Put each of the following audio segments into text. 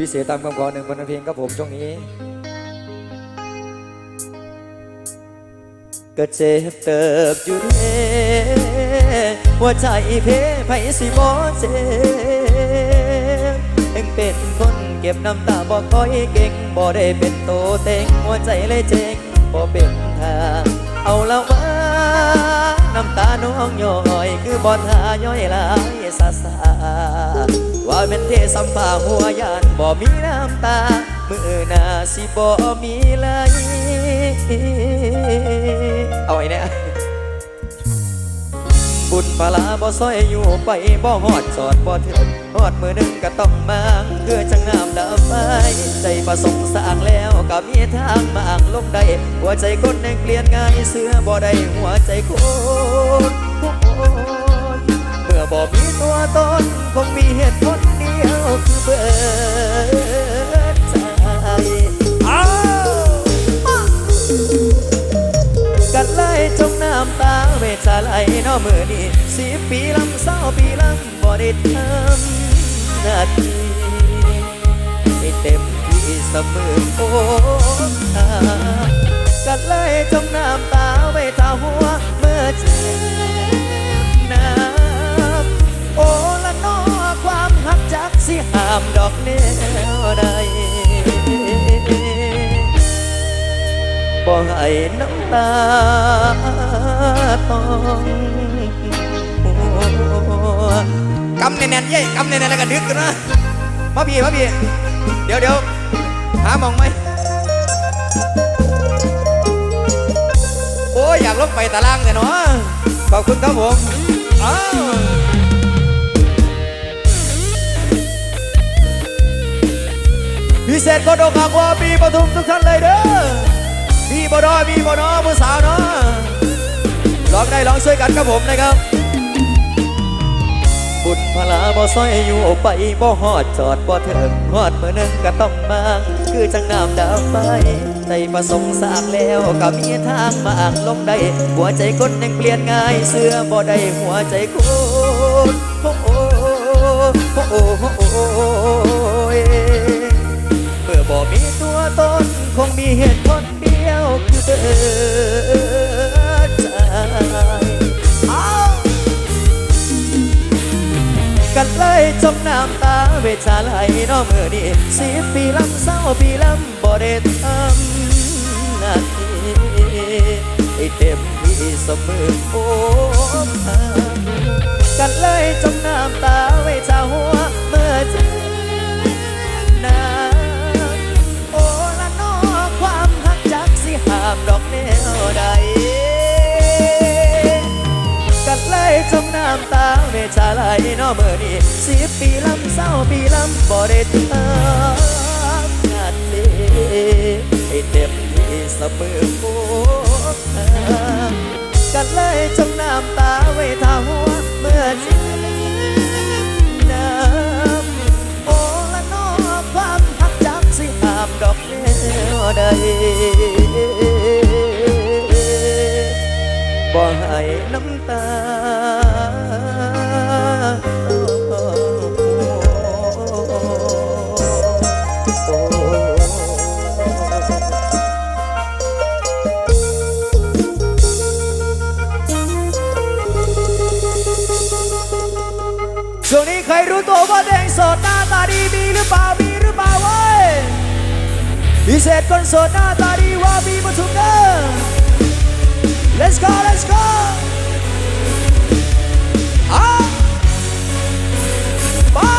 พิเศษตามคำขอหนึ่งบนเพลงครับผมช่วงนี้ ก็เจ็บเติบอยู่เด้หัวใจเพไผสิบ่เจ็บเองเป็นคนเก็บน้ำตาบ่ค่อยเก่งบ่ได้เป็นโตเต็งหัวใจเลยเจ๊งบ่เป็นทางเอาละว่าน้ำตาน้องย้อย คือบ่ทาย้อยลาย ซาซาว่าเป็นเทสัมภาหัวยานบ่มีน้ำตา มือหน้าสิบ่มีไหลเอาไอ้เนี่ยบุญปลาบ่ซอยอยู่ไปบ่หอดสอดบ่ถึงหอดมือหนึ่งก็ต้องมางเพื่อจังน้ำดำไปใจประสงค์สร้างแล้วก็มีทางมางลงได้หัวใจคนแห่งเปลี่ยนง่ายเสื้อบ่ได้หัวใจคน บ่มีตัวตนคงมีเหตุผลเดียวคือเบิดใจอ้ากันไล่จงน้ำตาเวชาไหลเนอมือนี้สิบปีลำเศร้าปีลำบ่ได้ทำนาทีให้เต็มที่เสมอโอ้อากันไล่จงน้ำตาเวทาหัวเมื่อเจ็บหน้ำ โอละนอความหักจักสิหามดอกแนวใดบ่ให้น้ำตาต้องกำแน่นๆเย้กำแน่นๆแล้วก็ดึกกันนะมาพี่มาพี่เดี๋ยวเดี๋ยวหาหมองไหมโอ้ยอยากลงไปตารางแต่เนาะขอบคุณครับผมอ้าว พิเศษก็ดอกหักว่าปีปทุมทุกท่านเลยเด้อพี่บดอยพี่บดอผู้สาวเนาะลองได้ลองช่วยกันครับผมนะครับ บุญพลาบ่ซอยอยู่ไปบ่ฮอดจอดบ่เถึงฮอดมือนึงก็ต้องมางคือจังน้ำดาวไปใจประสงค์สร้างแล้วก็มีทางมางลงได้หัวใจคนยังเปลี่ยนง่ายเสื้อบ่ได้หัวใจค เหตุผลเดียวคือเบิดใจอ้ากันเลยจมน้ำตาเวชาไหลเนอมือนี้สิบปีลำเศร้าปีลำบ่ได้ทำหน้าที่ให้เต็มที่เสมอโอ้กันเลยจมน้ำตาเวชาหัวเมื่อเจอ ใดกัดไล่จมน้ำตาเมชาไหลนอเมื่อนี้สิบปีลำเศร้าปีลำบ่ได้ทำงานเลยให้เต็มที่เสมอโอ้กัดไล่จมน้ำตาไว้ทาหัวเมื่อเจ็บน้ำโอ้ละนอความหักจักสิหามดอกแนวใด พิเศษคนโสดหน้าตาดีว่ามีมาทุกเด้อ let's go let's go อะมา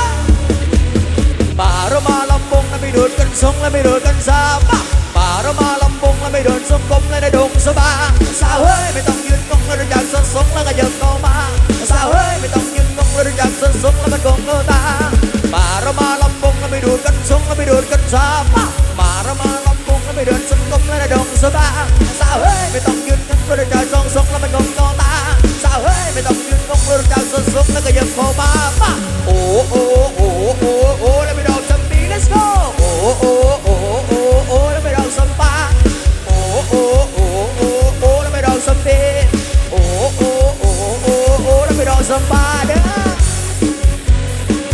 ป่าเรามาลำบงแล้วไม่โดนกันสงแล้วไม่โดนกันสาป่าป่าเรามาลำบงแล้วไม่โดนสมกลมและในดงสบาสาวเฮ้ยไม่ต้องยืนงงแล้วอยากสนสงแล้วก็ยังเข้ามาสาวเฮ้ยไม่ต้องยืนงงแล้วอยากสนสงแล้วมันกงเข้าตาป่าเรามาลำบงแล้วไม่โดนกันสงแล้วไม่โดนกันสาป่าป่าเรา สบาสาวเฮ้ยไม่ต้องยืนงงแล้วอยากสนสงแล้วมันกงเข้าตาสาวเฮ้ยไม่ต้องยืนงงแล้วอยากสนสงแล้วก็ยังเข้ามาป่าโอ้โอ้โอ้โอ้โอ้แล้วไม่ดอกจำปี let's go โอ้โอ้โอ้โอ้โอ้แล้วไม่ดอกสมปาโอ้โอ้โอ้โอ้โอ้แล้วไม่ดอกสมเดโอ้โอ้โอ้โอ้โอ้แล้วไม่ดอกสมปาเด้อ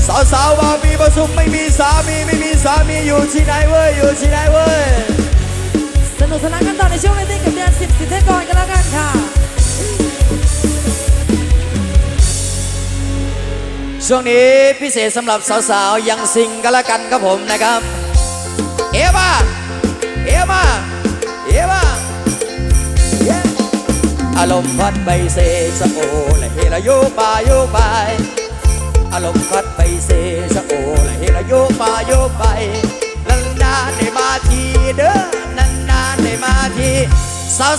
สาวสาวๆว่ามีบ่ความสุขไม่มีสามีไม่มีสามีอยู่ที่ไหนเว้ยอยู่ที่ไหนเว้ย นุกสนานกันต่อในช่วงเรตติ้กับเดือนสิบสิบเทศกรกันแล้วกันค่ะ ช่วงนี้พิเศษสำหรับสาวๆ ยังซิงกันละกันครับผมนะครับ เอมาเอมาเอมาอารมณ์พัดใบเซสะโอและเฮระโยกปาโยกไปอารมณ์พัดใบเซสะโอและเฮระโยกปาโยกไปนานนานๆได้มาทีเด้อนานนานๆ ได้มาที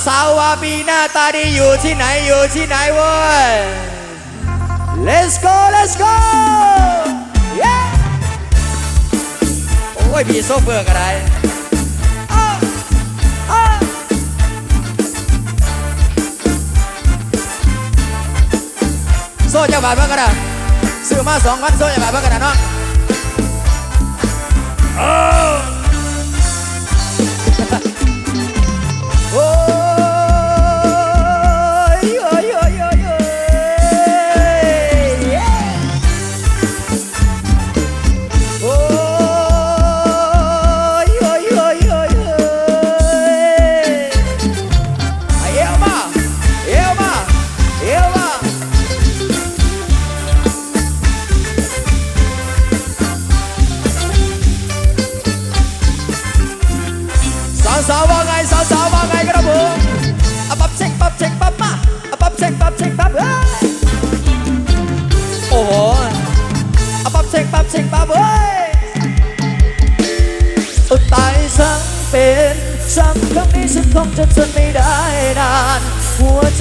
สาวๆว่าปีหน้าตาดีอยู่ที่ไหนอยู่ที่ไหนเว้ย Let's go Let's go yeah โอ้ยพี่โซเฟอร์ก็ได้อ้าวอ้าวโซ่จะบาทเพิ่งกันนะซื้อมาสองพันโซ่จะบาทเพิ่งกันนะเนาะ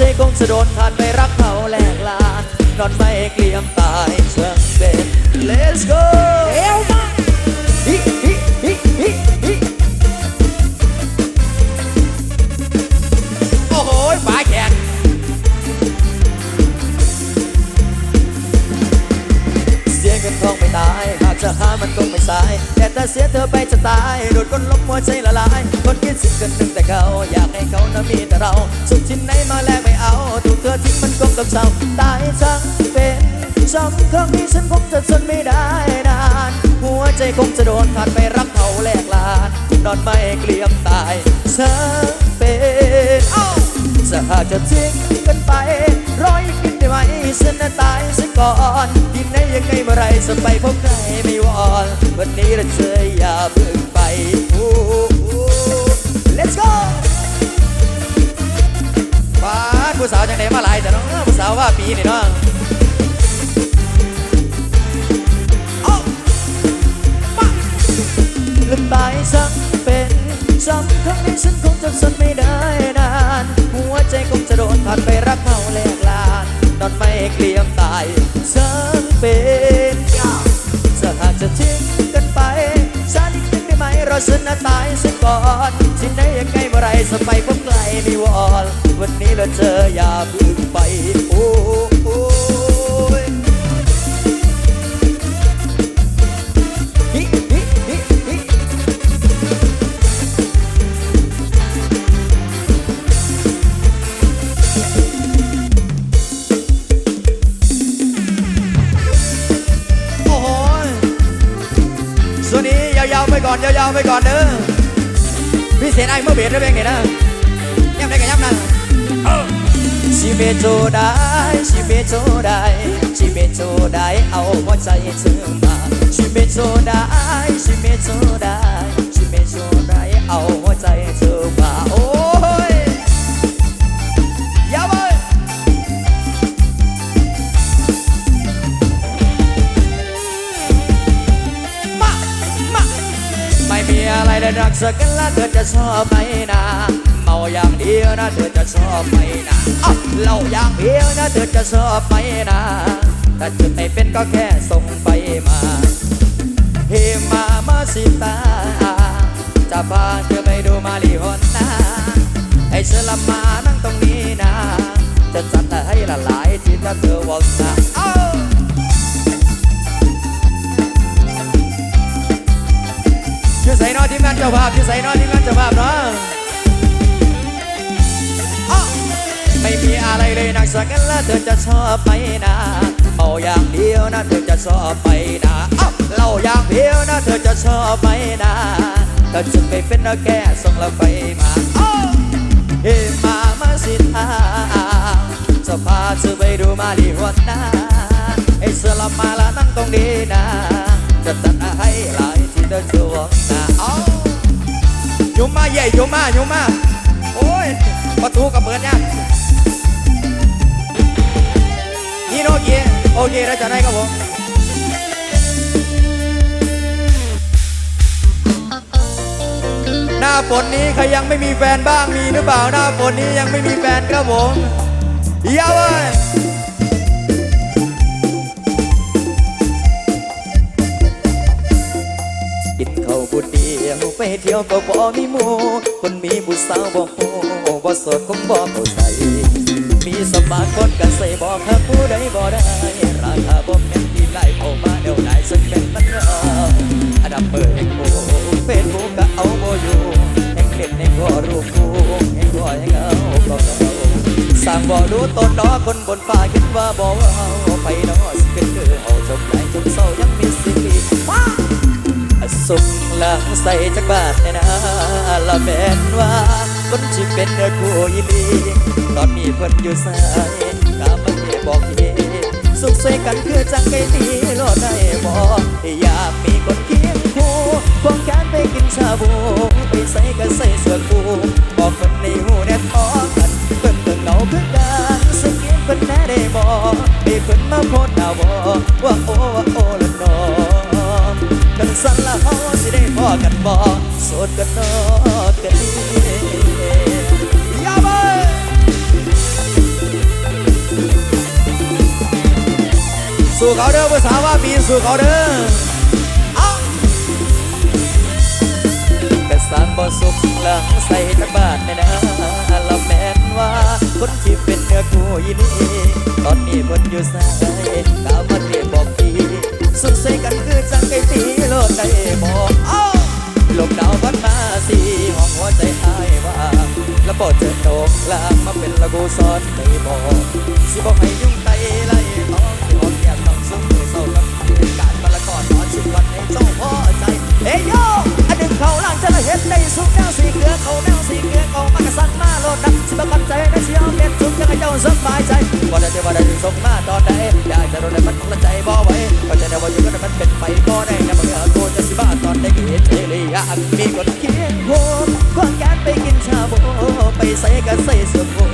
ใจคงจะโดนขาดไปรักเขาแหลกลานนอนไม่เกลียมตายสังเป็น let's go เอวมาฮิฮิฮิฮิฮิโอ้โหฝาแขนเสียเงินทองไม่ตาย จะหามันคงไม่สาย แต่ถ้าเสียเธอไปจะตายโดนก้นล้มหัวใจละลาย คนคิดสิ่งกันหนึ่งแต่เขาอยากให้เขานะมีแต่เรา สุขชิ้นไหนมาแลกไม่เอาถูกเธอทิ้งมันคงต้องเศร้าตายทั้งเป็นซ้ำครั้งนี้ฉันคงจะทนไม่ได้นาน หัวใจคงจะโดนขาดไปรักเขาแหลกลานนอนไม่เกลียมตายทั้งเป็นอ้าจะหากจะทิ้งกันไปร้อยกิน ได้ไหมฉันน่ะตายซะก่อนกินได้ยังไงเมื่อไรจะไปพบใครไม่วอน วันนี้เราเธออย่าเพิ่งไปโอ้โอ Let's go ป้าผู้สาวจังไหนมาหลายแต่น้องผู้สาวว่าปีนี่นาะเอ้ามาลืมตายสักเป็นซ้ำครั้งนี้ฉันคงจะทนไม่ได้นาน หัวใจคงจะโดนผ่านไปรักเขาแหลกลาน นอนไม่เคลียมตายสักเป็นจะหากจะทิ้งกันไปฉันิดนึงได้ไหมรอฉันน่ะตายซะก่อนที่ไหนยังไงเมื่อไรสไปพบไกลไม่วอนวันนี้เราเจออย่าพึ่งไปโอ้ พี่เสียนไอ้เมื่อเบียดได้เป็นไงนะย้ำได้กับย้ำนั่นชีเมโจได้ชีเมโจได้ชีเมโจได้เอาหัวใจ เธอจะชอบไหมนะเมาอย่างเดียวนะเธอจะชอบไหมนะอ้าวเหล้าอย่างเดียวนะเธอจะชอบไหมนะถ้าจะไม่เป็นก็แค่ส่งไปมาเฮมามาสิตาจะพาเธอไปดูมาลีฮอนนาให้เธอลมานั่งตรงนี้นะ จะจัดให้ละหลายที่ถ้าเธอว่านะเอ้า ชื่อใส่นอทีมงานเจ้าภาพชื่อใส่นอทีมงานเจ้าภาพเนาะอ้อไม่มีอะไรเลยนักสักกันแล้วเธอจะชอบไหมนะเมาอย่างเดียวนะเธอจะชอบไหมนะอ้าเล่ายางเพียวนะเธอจะชอบไหมนะเธอจะไปเป็นนกแก่ส่งเราไปมาอ้าวเฮมามาสิทาจะพาเธอไปดูมาลีหัวหน้าไอ้สือละมาละนั่งตรงนี้นะจะตัดให้หลายที่เดินจวงนะ เอาโยมมาใหญ่โยมมาโยมมา โอ้ยประตูกับเบิดเนี่ยนี่โอเคโอเคแล้วจะได้ครับผมหน้าฝนนี้ใครยังไม่มีแฟนบ้างมีหรือเปล่าหน้าฝนนี้ยังไม่มีแฟนครับผมเย้าเว้ย ไปเที่ยวก็บ่มีหมูคนมีบุษสาวบ่ฮู้บ่สดคงบ่เข้าใจมีสมาร์ทคนกันใส่บอกหาผู้ใดบ่ได้ราคาบ่แม่นที่ไล่เข้ามาเดี๋ยวได้สักเป็นมันเราอันดับเปิดแห่งโบเฟซบุ๊กก็เอาบ่อยู่แห่งเล่นแห่งก็รูปกูแห่งก็แห่งเอาก็เอาสร้างบ่รู้ตนดอกคนบนฟ้าคิดว่าบ่เอาไปเนอสิเป็นคือเอาจบไหลจนเศร้ายังมีสิทธิ์ว้า สุขหลังใส่จักบาทในนะละแม่นว่าคนที่เป็นคู่ยิลีตอนนี้เพิ่นอยู่สายกามันเทบอกเยสุขสวยกันคือจังไก่ตีรอได้บ่อยากมีคนเคียงคู่ควงแขนไปกินชาบูไปใส่ก็ใส่เสื้อคู่บอกคนในหูแน่ทอกันเพิ่นเบิ่งเหงาคือกันสังเกตเพิ่นแน่ได้บ่ให้เพิ่นมาโพดดาวบ่ว่าโอ้ว่าโอ้ละน้อง กันสันละเฮาสิได้พอกันบ่โสดกันนอกันดียาบสู้เขาเด้อภาษาวว่าปีสู้เขาเด้อเอากระสานบ่สุขหลังใส่จักบาทแน่นะละแม่นว่าคนที่เป็นเนื้อคู่ยินีตอนนี้เพิ่นอยู่ไสกามาเรียบอก สุดใส่กันคือจังไก่ตีโลดได้บอกเอ้าลมหนาวพัดมาสีห้องหัวใจหายว่าแล้วปอดเจอตกลางมาเป็นละกูซ้อนไม่บอกสิบอกให้ยุ่ง ว่าได้ว่าได้ส่งมาตอนใดอยากจะรู้ได้มันคงใจบ่ไหวก็จะได้ว่าอยู่กันมันเป็นไปบ่ได้นะมันเอาตัวจะสิบ้าตอนได้เห็นเทเลยอยากมีคนเคียงคู่ควงแขนไปกินชาบูไปใส่กันใส่เสื้อผู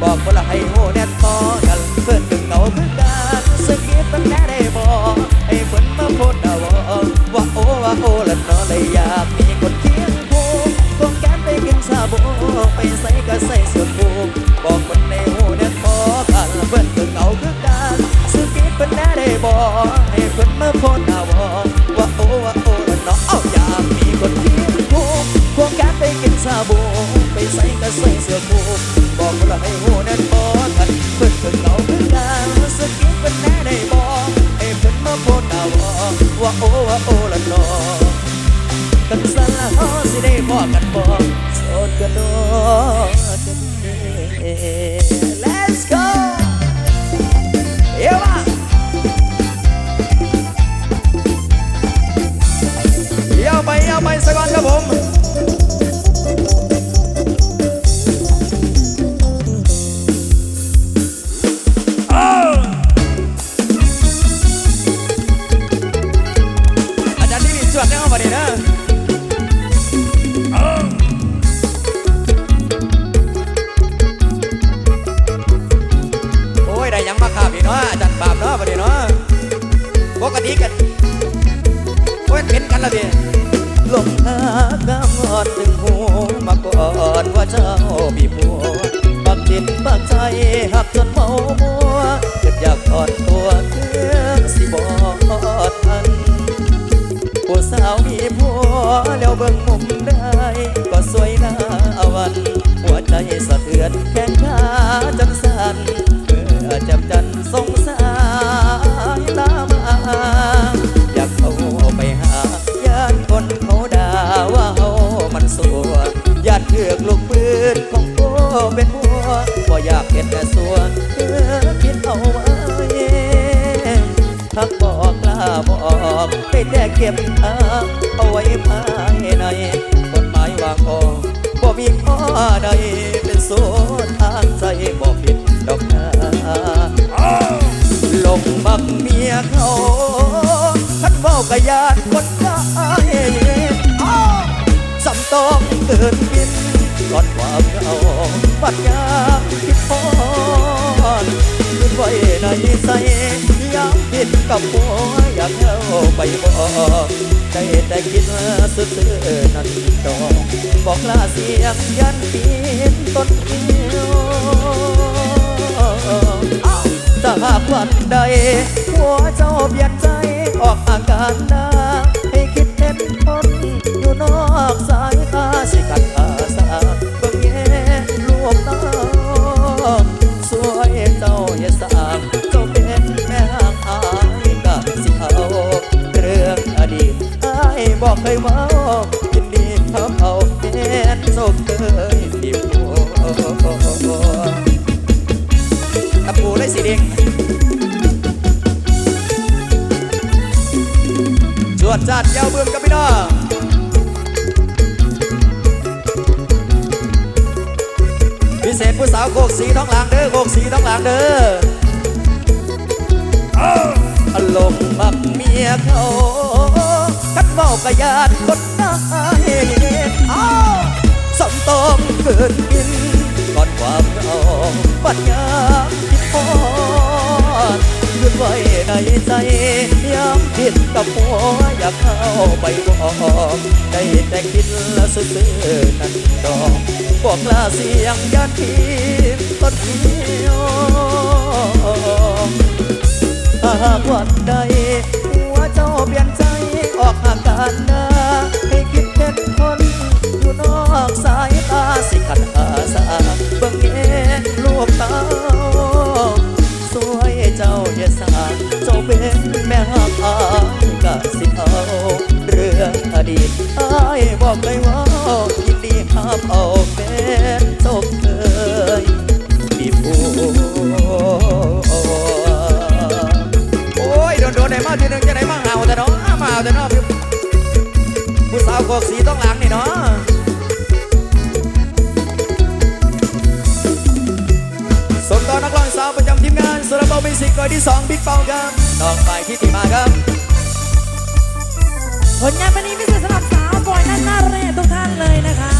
บอกคนละให้โหแน่ต่อกันเพื่อนดึงเหงาคือกันสกิดมันแน่ได้บ่ให้เพิ่นมาโพดเอาว่าโอ้ว่าโอ้ละนอเลยอยากมีคนเคียงคู่ควงแขนไปกินชาบูไปใส่กันใส่เสื้อผูบอกคนใน ให้เพิ่นมาโพดเอาว่าโอ้ว่าโอ้ละนอเอาอยากมีคนเคียงคู่ควงแขนไปกินชาบูไปใส่กันใส่เสื้อผูบอกคนละให้หูแน่นพอกันเพิ่นเพิ่นเอาคือกันสกิดเป็นแน่ได้บอกให้เพิ่นมาโพดเอาว่าโอ้ว่าโอ้ละนอกันสั่นละฮาสิได้พอกกันบ่โสดกันดอกกันเด้ Let's เป็นหัวบ่อยากเห็นแต่สัวเออคิดเอาไว้ทักบอกลาบอกได้แต่เก็บอาเอาไว้ภายในกฎหมายวางออบ่มีข้อใดเป็นโซทางใจบ่ผิดดอกนาลงมักเมียเขาท่านเว้ากะยานคนตายอ้าวสำต้องเกินกิน ก่อนความเหงาบัดยามคิดพอนคืนไว้ในใจยามผิดกับหัวอยากเข้าไปบอกได้แต่คิดว่าซื่อๆนั้นดอกบอกลาเสียงยันปีนต้นเดียวถ้าหากวันใดหัวเจ้าเปลี่ยนใจออกอาการหน ดจัดยาวเบิ่มกับพี่น้องพิเศษผู้สาวโคกสีท้องหลางเด้อโคกสีท้องหลางเด้ออารมณ์มักเมียเขาคันเมากะยานคนนายอ้าวสมตองเกินกินก่อนความเหงาปัญญาคิดพอด นไว้ในใจยามผิดกับหัวอยากเข้าไปบอกได้แต่คิดละซื่อๆนั่นดอกบอกลาเสียงยันทีต้นเดียวหากวันใดหัวเจ้าเปลี่ยนใจออกอาการนาให้คิดเห็นคนอยู่นอกสายตาสิขัดอาสาเบิ่งแย่ลูกตา ยสาเจ้าเป็นแม่หักอายก็สิเอาเรื่องอดีตอายบอกเลยว่ายินดีครับเอาเป็นโชคเคยมีผู้โอ้ยโดนโดนไหนมาทีนึงจะไหนมาเห่าแต่เนาะมาเห่าแต่นาะพี่ผู้สาวกอกสีต้องหลังนี่เนาะำทีมงานสุรบมิสิกกอยที่สองบิ๊กปองครับน้องไปที่ติมาครับผลงานวันนี้พิเศษสำหรับสาวบอยนั่นน่าเรศทุกท่านเลยนะคะ